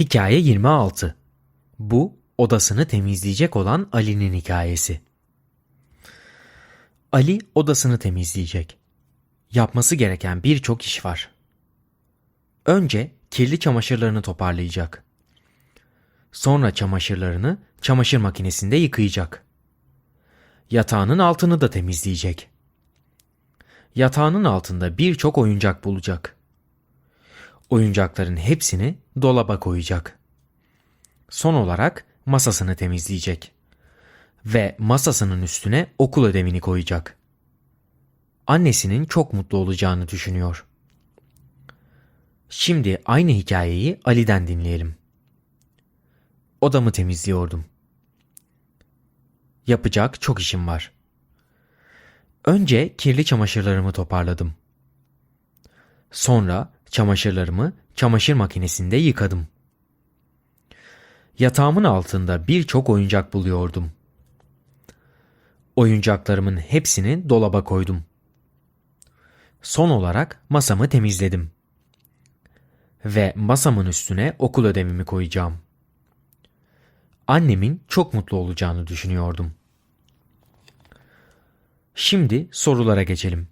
Hikaye 26. Bu odasını temizleyecek olan Ali'nin hikayesi. Ali odasını temizleyecek. Yapması gereken birçok iş var. Önce kirli çamaşırlarını toparlayacak. Sonra çamaşırlarını çamaşır makinesinde yıkayacak. Yatağının altını da temizleyecek. Yatağının altında birçok oyuncak bulacak. Oyuncakların hepsini dolaba koyacak. Son olarak masasını temizleyecek. Ve masasının üstüne okul ödevini koyacak. Annesinin çok mutlu olacağını düşünüyor. Şimdi aynı hikayeyi Ali'den dinleyelim. Odamı temizliyordum. Yapacak çok işim var. Önce kirli çamaşırlarımı toparladım. Sonra çamaşırlarımı çamaşır makinesinde yıkadım. Yatağımın altında birçok oyuncak buluyordum. Oyuncaklarımın hepsini dolaba koydum. Son olarak masamı temizledim. Ve masamın üstüne okul ödevimi koyacağım. Annemin çok mutlu olacağını düşünüyordum. Şimdi sorulara geçelim.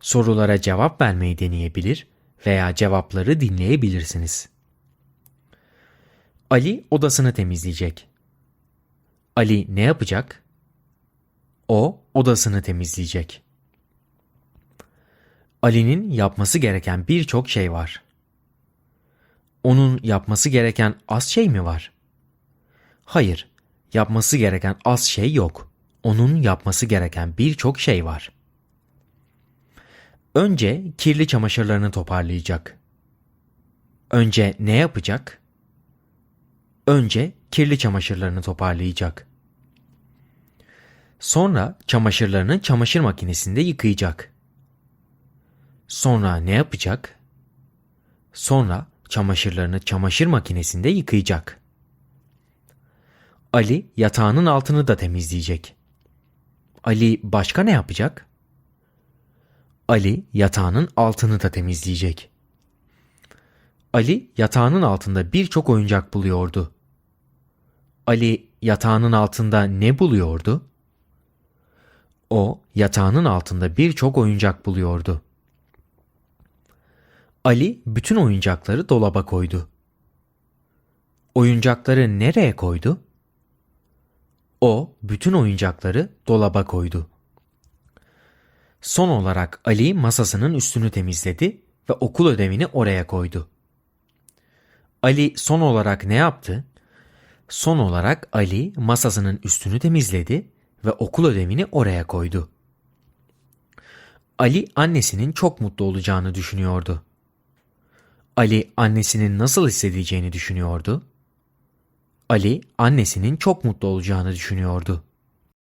Sorulara cevap vermeyi deneyebilir veya cevapları dinleyebilirsiniz. Ali odasını temizleyecek. Ali ne yapacak? O odasını temizleyecek. Ali'nin yapması gereken birçok şey var. Onun yapması gereken az şey mi var? Hayır, yapması gereken az şey yok. Onun yapması gereken birçok şey var. Önce kirli çamaşırlarını toparlayacak. Önce ne yapacak? Önce kirli çamaşırlarını toparlayacak. Sonra çamaşırlarını çamaşır makinesinde yıkayacak. Sonra ne yapacak? Sonra çamaşırlarını çamaşır makinesinde yıkayacak. Ali yatağının altını da temizleyecek. Ali başka ne yapacak? Ali yatağının altını da temizleyecek. Ali yatağının altında birçok oyuncak buluyordu. Ali yatağının altında ne buluyordu? O yatağının altında birçok oyuncak buluyordu. Ali bütün oyuncakları dolaba koydu. Oyuncakları nereye koydu? O bütün oyuncakları dolaba koydu. Son olarak Ali masasının üstünü temizledi ve okul ödevini oraya koydu. Ali son olarak ne yaptı? Son olarak Ali masasının üstünü temizledi ve okul ödevini oraya koydu. Ali annesinin çok mutlu olacağını düşünüyordu. Ali annesinin nasıl hissedeceğini düşünüyordu. Ali annesinin çok mutlu olacağını düşünüyordu.